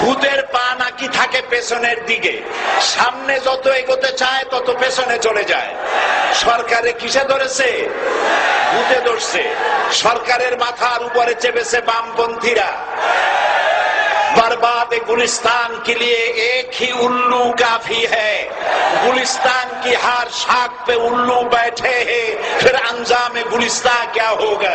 ভূতের পা নাকি থাকে পেছনের দিকে সামনে যত এগোতে চায় তত পেছনে চলে যায় সরকারে কিসে ধরেছে ভূতে ধরছে সরকারের মাথার উপরে চেপেছে বামপন্থীরা बर्बाद गुलिस्तान के लिए एक ही उल्लू काफी है गुलिस्तान की हर शाख पे उल्लू बैठे हैं फिर अंजाम गुलिस्तान क्या होगा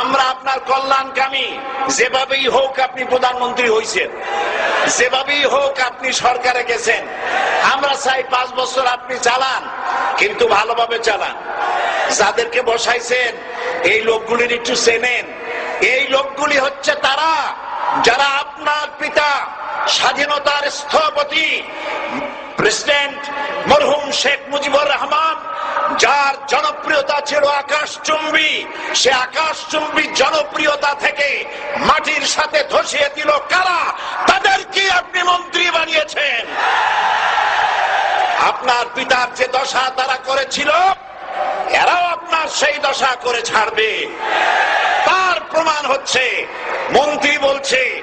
আমরা আপনার কল্যাণকামী। যেভাবেই হোক আপনি প্রধানমন্ত্রী হয়েছেন যেভাবেই হোক আপনি সরকারে গেছেন। আমরা চাই পাঁচ বছর আপনি চালান, কিন্তু ভালোভাবে চালান। যাদেরকে বসাইছেন, এই লোকগুলির একটু চেনেন। এই লোকগুলি হচ্ছে তারা, যারা আপনার পিতা স্বাধীনতার স্থপতি প্রেসিডেন্ট মরহুম শেখ মুজিবুর রহমান, যার জনপ্রিয়তা ছিল আকাশ আকাশচুম্বী সে আকাশচুম্বী জনপ্রিয়তা থেকে মাটির সাথে ধসিয়ে দিল কারা? তাদেরকে আপনি মন্ত্রী বানিয়েছেন। আপনার পিতার যে দশা তারা করেছিল, এরাও আপনার সেই দশা করে ছাড়বে। তার প্রমাণ হচ্ছে, মন্ত্রী বলছে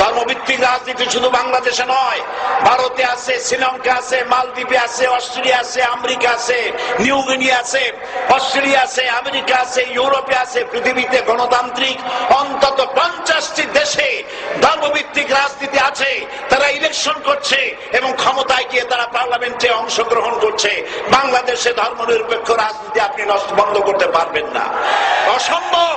ধর্মভিত্তিক রাজনীতি শুধু বাংলাদেশে নয়, ভারতে আছে, শ্রীলঙ্কা আছে, মালদ্বীপে আছে, অস্ট্রেলিয়া আছে, আমেরিকা আছে, নিউ গিনি আছে, অস্ট্রেলিয়া আছে, আমেরিকা আছে, ইউরোপে আছে, পৃথিবীতে গণতান্ত্রিক অন্তত পঞ্চাশটি দেশে ধর্মভিত্তিক রাজনীতি আছে, তারা ইলেকশন করছে এবং ক্ষমতায় গিয়ে তারা পার্লামেন্টে অংশগ্রহণ করছে। বাংলাদেশে ধর্মনিরপেক্ষ রাজনীতি আপনি নষ্ট বন্ধ করতে পারবেন না। অসম্ভব!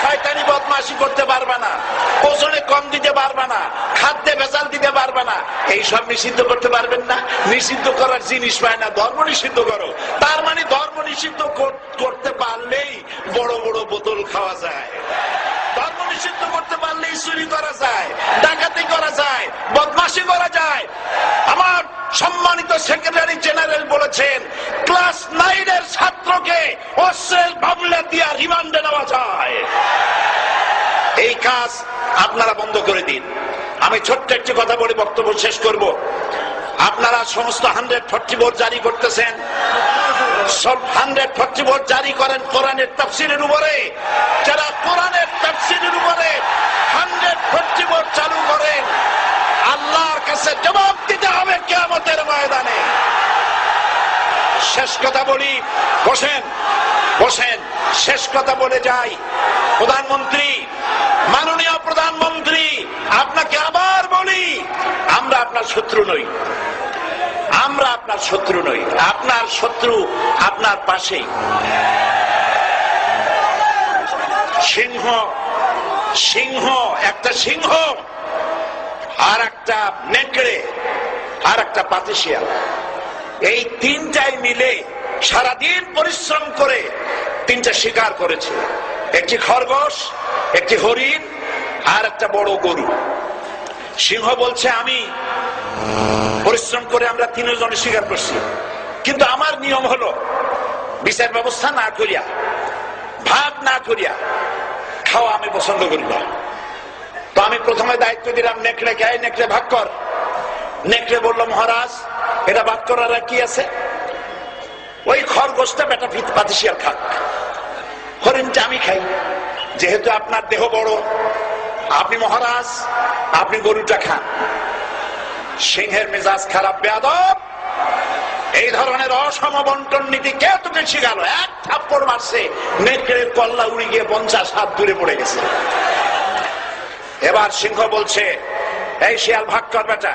শয়তানি বদমাশি করতে পারবে না, ওজনে কম দিতে পারবে না, খাদ্যে ভেজাল দিতে পারবে না। এইসব নিষিদ্ধ করতে পারবেন না। নিষিদ্ধ করার জিনিস পায় না, ধর্ম নিষিদ্ধ করো। তার মানে ধর্ম নিষিদ্ধ করতে পারলেই বড় বড় বোতল খাওয়া যায়। ধর্ম নিষিদ্ধ করতে পারলেই চুরি করা যায়, ডাকাতি করা যায়, বদমাশি করা যায়। আমার সম্মানিত সেক্রেটারি জেনারেল বলেছেন ক্লাস নাইনের ছাত্রকে অস্ত্রের মামলা দিয়া রিমান্ডে নেওয়া যায়। এই কাজ আপনারা বন্ধ করে দিন। আমি ছোট্ট একটি কথা বলে বক্তব্য শেষ করব। আপনারা সমস্ত হান্ড্রেড ফর্টি বোর্ড জারি করতেছেন। সব হান্ড্রেড ফর্টি বোর্ড জারি করেন কোরআনের তাফসিরের উপরে। যারা কোরআনের তাফসিরের উপরে হান্ড্রেড ফর্টি বোর্ড চালু করেন, আল্লাহর কাছে জবাব দিতে হবে কেয়ামতের ময়দানে শেষ কথা বলি, বসেন বসেন, শেষ কথা বলে যাই। প্রধানমন্ত্রী, মাননীয় প্রধানমন্ত্রী, আপনাকে আবার বলি, আমরা আপনার শত্রু নই। আমরা আপনার শত্রু নই। আপনার শত্রু আপনার পাশেই। সিংহ সিংহ, একটা সিংহ, আর একটা নেকড়ে, আর একটা পাতিশিয়াল। এই তিনটাই মিলে সারাদিন পরিশ্রম করে তিনটা শিকার করেছে। একটি খরগোশ, একটি হরিণ আর একটা বড় গরু। সিংহ বলছে, আমি পরিশ্রম করে আমরা তিনজনে স্বীকার করছি। কিন্তু আমার নিয়ম হলো, বিচার ব্যবস্থা না করিয়া, ভাগ না করিয়া খাওয়া আমি পছন্দ করি না। তো আমি প্রথমে দায়িত্ব দিলাম নেকড়ে কে নেকড়ে ভাগ কর। নেকড়ে বলল, মহারাজ, এটা বাদ করার কি আছে? খরগোশটা বেটা পাতিসিয়ার খাক। হরিণটা আমি খাই। যেহেতু আপনার দেহ বড়, আপনি মহারাজ, আপনি গরুটা খান। সিংহের মেজাজ খারাপ, বেয়াদব। এই ধরনের অসম বন্টন নীতি কে তোকে শিখাল এক থাপ্পড় মারছে, নেকড়ের কল্লা উড়ি গিয়ে পঞ্চাশ হাত দূরে পড়ে গেছে। এবার সিংহ বলছে, এই শিয়াল, ভাগ কর বেটা।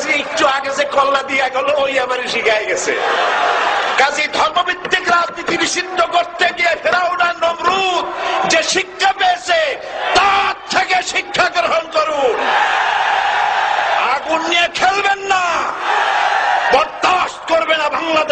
কয়েছে একটু আগে যে কল্লা দিয়া গেল, ওই আবার শিখাই গেছে। কাজী ধর্মভিত্তিক রাজনীতি নিষিদ্ধ করতে গিয়ে ফেরাউনা নমরুদ যে শিক্ষা পেয়েছে তার থেকে শিক্ষা গ্রহণ করুন আগুন নিয়ে খেলবেন না বরদাস্ত করবে